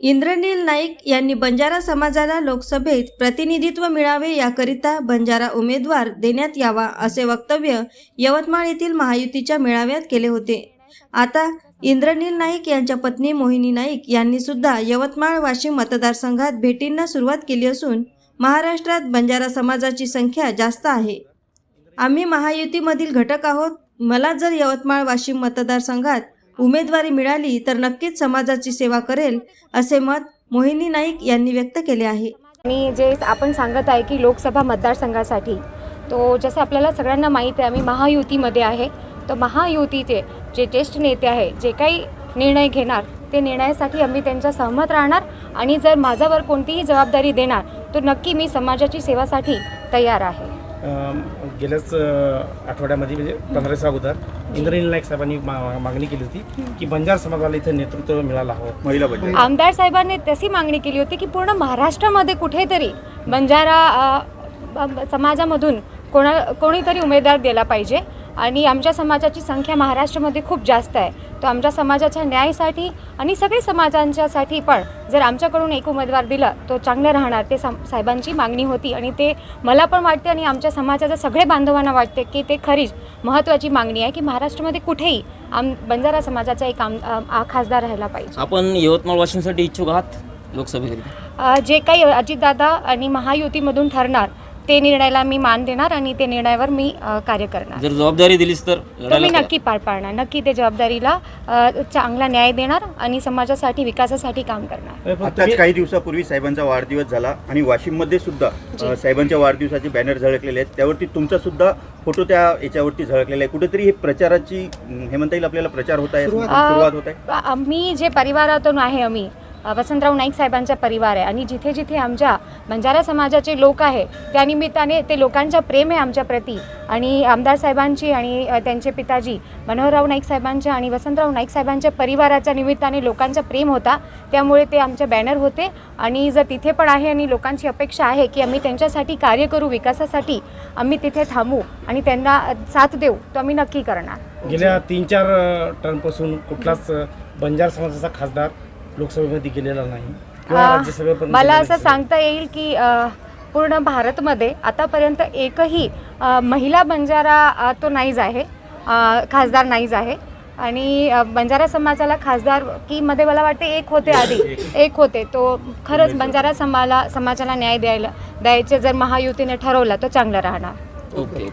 इंद्रनील नाईक यांनी बंजारा समाजाला लोकसभेत प्रतिनिधित्व मिळावे याकरिता बंजारा उमेदवार देण्यात यावा असे वक्तव्य यवतमाळ येथील महायुतीच्या मेळाव्यात केले होते. आता इंद्रनील नाईक यांच्या पत्नी मोहिनी नाईक यांनी सुद्धा यवतमाळ वाशिम मतदारसंघात भेटींना सुरुवात केली असून महाराष्ट्रात बंजारा समाजाची संख्या जास्त आहे. आम्ही महायुतीमधील घटक आहोत. मला जर यवतमाळ वाशिम मतदारसंघात उमेदवारी मिळाली तर नक्कीच समाजाची सेवा करेल असे मत मोहिनी नाईक यांनी व्यक्त केले आहे. आणि जे आपण सांगत आहे की लोकसभा मतदारसंघासाठी तो जसं आपल्याला सगळ्यांना माहीत आहे आम्ही महायुतीमध्ये आहे तर महायुतीचे जे ज्येष्ठ नेते आहे जे काही निर्णय घेणार ते निर्णयासाठी आम्ही त्यांच्या सहमत राहणार आणि जर माझ्यावर कोणतीही जबाबदारी देणार तर नक्की मी समाजाची सेवासाठी तयार आहे. गेल्याच आठवड्यामध्ये म्हणजे पंधरा दिवसा अगोदर इंद्रनील नाईक साहेबांनी मा- मागणी केली होती की बंजार समाजाला इथं नेतृत्व मिळालं हवं. महिला आमदार साहेबांनी तशी मागणी केली होती की पूर्ण महाराष्ट्रामध्ये कुठेतरी बंजारा समाजामधून कोणा कोणीतरी उमेदवार दिला पाहिजे. आणि आमच्या समाजाची संख्या महाराष्ट्रामध्ये खूप जास्त आहे. तर आमच्या समाजाच्या न्यायासाठी आणि सगळे समाजांच्यासाठी पण जर आमच्याकडून एक उमेदवार दिला तो चांगलं राहणार ते साहेबांची मागणी होती आणि ते मला पण वाटते आणि आमच्या समाजाच्या सगळे बांधवांना वाटते की ते खरीच महत्त्वाची मागणी आहे की महाराष्ट्रामध्ये कुठेही आम बंजारा समाजाचा एक आम खासदार राहायला पाहिजे. आपण यवतमाळ वाशिमसाठी इच्छुक आहात लोकसभेकरिता? जे काही अजितदादा आणि महायुतीमधून ठरणार ते निर्णयाला मी मान देणार आणि ते निर्णयावर मी अ, कार्य करणार. जर जबाबदारी दिलीस तर तो मी लढायला. नक्की पार पाडणार. नक्की ते जबाबदारीला अ, चांगला न्याय देणार आणि समाजासाठी विकासासाठी काम करणार. आताच काही दिवसापूर्वी साहेबांचा वाढदिवस झाला आणि वाशिममध्ये सुद्धा अ, साहेबांच्या वाढदिवसाचे बॅनर झळकलेले आहेत. त्यावरती तुमचा सुद्धा फोटो त्या याच्यावरती झळकलेला आहे. कुठेतरी हे प्रचाराची अम, हे म्हणता येईल आपल्याला प्रचार होत आहे सुरुवात. होत आहे. आम्ही जे परिवारातून आहे आम्ही वसंतराव नाईक साहेबांचा परिवार आहे. आणि जिथे जिथे आमच्या बंजारा समाजाचे लोक आहे त्यानिमित्ताने ते लोकांचा प्रेम आहे आमच्या प्रती. आणि आमदार साहेबांची आणि त्यांचे पिताजी मनोहरराव नाईक साहेबांच्या आणि वसंतराव नाईक साहेबांच्या परिवाराच्या निमित्ताने लोकांचा प्रेम होता. त्यामुळे ते आमच्या बॅनर होते. आणि जर तिथे पण आहे आणि लोकांची अपेक्षा आहे की आम्ही त्यांच्यासाठी कार्य करू विकासासाठी आम्ही तिथे थांबू आणि त्यांना साथ देऊ तर आम्ही नक्की करणार. गेल्या तीन चार टर्मपासून कुठलाच बंजार समाजाचा खासदार लोकसभेमध्ये गेलेला नाही. किंवा अ, राज्यसभेपर्यंत मला गेलेला असं नाही. सांगता येईल की अ, पूर्ण भारतमध्ये आतापर्यंत एकही अ, महिला बंजारा अ, तो नाहीच आहे. अ, खासदार नाहीच आहे. आणि अ, बंजारा समाजाला खासदार की मध्ये मला वाटते एक होते आधी. एक होते. तो खरंच बंजारा समाला समाजाला न्याय द्यायला द्यायचे जर महायुतीने ठरवलं तर चांगलं राहणार. ओके.